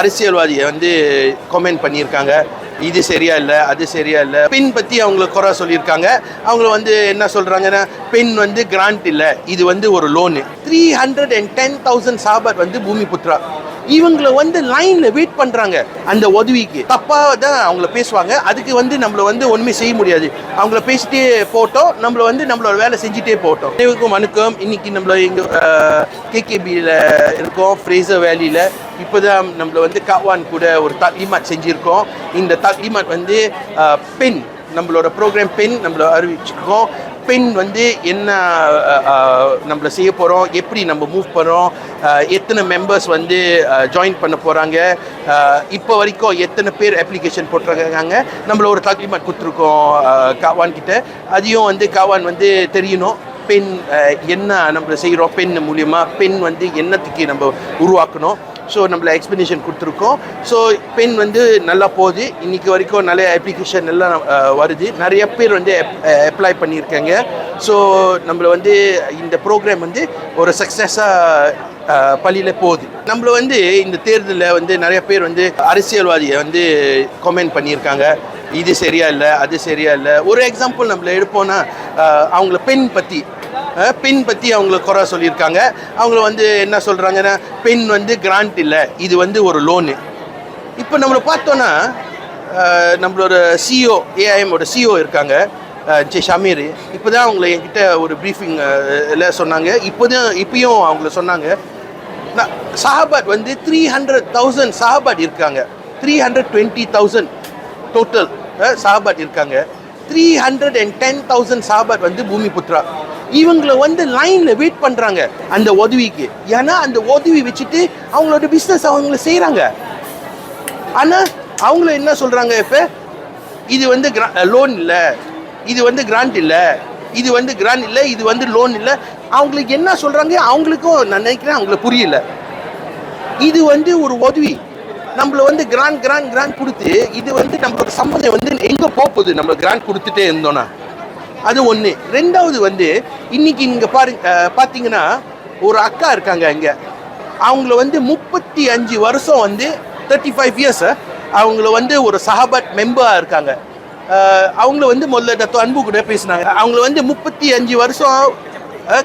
அரசியல்வாதியை வந்து கமெண்ட் பண்ணியிருக்காங்க. இது சரியா இல்லை அது சரியா இல்லை. பெண் பற்றி அவங்கள குறை சொல்லியிருக்காங்க. அவங்கள வந்து என்ன சொல்கிறாங்கன்னா பெண் வந்து கிராண்ட் இல்லை இது வந்து ஒரு loan three hundred and ten thousand Sabar வந்து பூமி புத்ரா இவங்கள வந்து லைனில் வெயிட் பண்ணுறாங்க அந்த உதவிக்கு. தப்பாக தான் அவங்கள பேசுவாங்க. அதுக்கு வந்து நம்மள வந்து ஒன்றுமே செய்ய முடியாது. அவங்கள பேசிட்டே போட்டோம். நம்மள வந்து நம்மளோட வேலை செஞ்சுட்டே போட்டோம். அனைவருக்கும் வணக்கம். இன்னைக்கு நம்மள இங்கே கேகேபியில் இருக்கோம். ஃப்ரேசர் வேலியில் இப்போ தான் நம்மள வந்து காவான் கூட ஒரு தக்லிமாட் செஞ்சுருக்கோம். இந்த தக்லிமாட் வந்து பின் நம்மளோட ப்ரோக்ராம் பெண் நம்மள அறிவிச்சிருக்கோம். பின் வந்து என்ன நம்மளை நம்மள செய்ய போகிறோம் எப்படி நம்ம மூவ் பண்ணுறோம் எத்தனை மெம்பர்ஸ் வந்து ஜாயின் பண்ண போகிறாங்க இப்போ வரைக்கும் எத்தனை பேர் அப்ளிகேஷன் போட்டிருக்காங்க நம்மள ஒரு தக்லிமாட் கொடுத்துருக்கோம் காவான்கிட்ட காவான் கிட்ட. அதையும் வந்து காவான் வந்து தெரியணும். பெண் என்ன நம்ம செய்கிறோம் பெண் மூலியமாக பெண் வந்து என்னத்துக்கு நம்ம உருவாக்கணும். ஸோ நம்மள எக்ஸ்பிளனேஷன் கொடுத்துருக்கோம். ஸோ பெண் வந்து நல்லா போகுது. இன்னைக்கு வரைக்கும் நிறைய அப்ளிகேஷன் எல்லாம் வருது. நிறைய பேர் வந்து அப்ளை பண்ணியிருக்காங்க. ஸோ நம்மளை வந்து இந்த ப்ரோக்ராம் வந்து ஒரு சக்ஸஸாக பள்ளியில் போகுது. நம்மள வந்து இந்த தேர்தலில் வந்து நிறைய பேர் வந்து அரசியல்வாதியை வந்து கமெண்ட் பண்ணியிருக்காங்க. இது சரியா இல்லை அது சரியா இல்லை. ஒரு எக்ஸாம்பிள் நம்மள எடுப்போம்னா அவங்கள பெண் பற்றி பெண் பற்றி அவங்கள குறை சொல்லியிருக்காங்க. அவங்கள வந்து என்ன சொல்கிறாங்கன்னா பெண் வந்து கிராண்ட் இல்லை இது வந்து ஒரு லோனு இப்போ நம்மளை பார்த்தோன்னா நம்மளோட சிஓ ஏஐஎம்மோட சிஓ இருக்காங்க. Jay J Shameer. இப்போ தான் அவங்கள என்கிட்ட ஒரு ப்ரீஃபிங் எல்லாம் சொன்னாங்க. இப்போ தான் இப்பயும் அவங்கள சொன்னாங்க. நான் சஹாபாட் வந்து த்ரீ ஹண்ட்ரட் தௌசண்ட் சஹாபாட் இருக்காங்க. Three hundred twenty thousand total சஹாபாட் இருக்காங்க. Three hundred and ten thousand சஹாபாட் வந்து பூமி புத்ரா இவங்கள வந்து லைனில் வெயிட் பண்ணுறாங்க அந்த உதவிக்கு. ஏன்னா அந்த உதவி வச்சுட்டு அவங்களோட பிஸ்னஸ் அவங்கள செய்கிறாங்க ஆனால் அவங்கள என்ன சொல்கிறாங்க இப்போ? இது வந்து லோன் இல்லை. இது வந்து கிராண்ட் இல்லை. இது வந்து கிராண்ட் இல்லை. இது வந்து லோன் இல்லை. அவங்களுக்கு என்ன சொல்கிறாங்க அவங்களுக்கும் நான் நினைக்கிறேன் அவங்களுக்கு புரியல. இது வந்து ஒரு உதவி. நம்மள வந்து கிராண்ட் கிராண்ட் கிராண்ட் கொடுத்து இது வந்து நம்மளோட சம்மதம் வந்து எங்கே போகுது? நம்ம கிராண்ட் கொடுத்துட்டே இருந்தோன்னா அது ஒன்று ரெண்டாவது வந்து இன்னைக்கு இங்கே பாருங்க பார்த்தீங்கன்னா ஒரு அக்கா இருக்காங்க இங்கே. அவங்கள வந்து முப்பத்தி அஞ்சு வருஷம் வந்து தேர்ட்டி ஃபைவ் இயர்ஸ் அவங்கள வந்து ஒரு சஹாபத் மெம்பராக இருக்காங்க. அவங்கள வந்து முதல்ல தத்துவ அன்பு கூட பேசினாங்க. அவங்கள வந்து முப்பத்தி அஞ்சு வருஷம்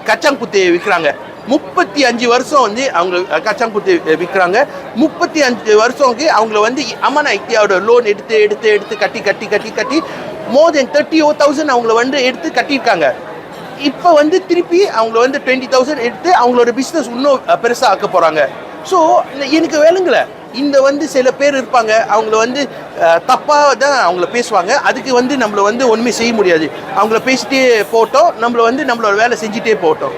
கச்சாங்குத்தியை விற்கிறாங்க முப்பத்தி அஞ்சு வருஷம் வந்து அவங்க கச்சாங்குத்தி விற்கிறாங்க முப்பத்தி அஞ்சு வருஷம்க்கு அவங்கள வந்து அமனா இத்தியாவோட லோன் எடுத்து எடுத்து எடுத்து கட்டி கட்டி கட்டி கட்டி மோர் தென் தேர்ட்டி ஓ தௌசண்ட் அவங்கள வந்து எடுத்து கட்டியிருக்காங்க. இப்போ வந்து திருப்பி அவங்கள வந்து டுவெண்ட்டி தௌசண்ட் எடுத்து அவங்களோட பிஸ்னஸ் இன்னும் பெருசாக ஆக்க போகிறாங்க ஸோ எனக்கு வேணுங்கள இந்த வந்து சில பேர் இருப்பாங்க. அவங்கள வந்து தப்பாக தான் அவங்கள பேசுவாங்க. அதுக்கு வந்து நம்மள வந்து ஒன்றுமே செய்ய முடியாது. அவங்கள பேசிட்டே போட்டோம். நம்மள வந்து நம்மளோட வேலை செஞ்சுட்டே போட்டோம்.